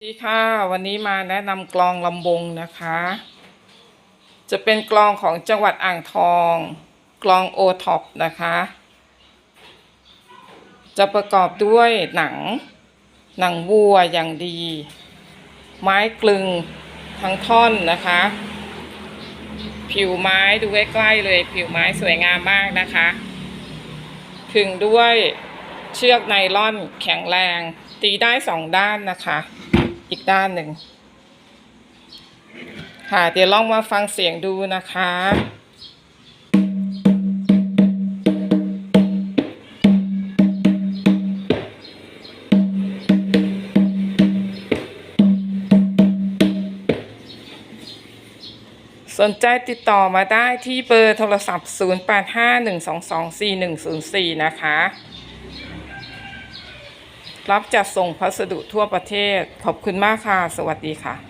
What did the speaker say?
สวัสดีค่ะวันนี้มาแนะนำกลองลำบงนะคะ จะเป็นกลองของจังหวัดอ่างทอง กลองโอท็อปนะคะ จะประกอบด้วยหนัง หนังวัวอย่างดี ไม้กลึงทั้งท่อนนะคะ ผิวไม้ดูใกล้ๆเลย ผิวไม้สวยงามมากนะคะขึงด้วยเชือกไนล่อนแข็งแรง ตีได้สองด้านนะคะ อีกด้านหนึ่ง ค่ะ เดี๋ยวลองมาฟังเสียงดูนะคะสนใจติดต่อมาได้ที่เบอร์โทรศัพท์ 0851224104 นะคะ รับจัดส่งพัสดุทั่วประเทศ ขอบคุณมากค่ะ สวัสดีค่ะ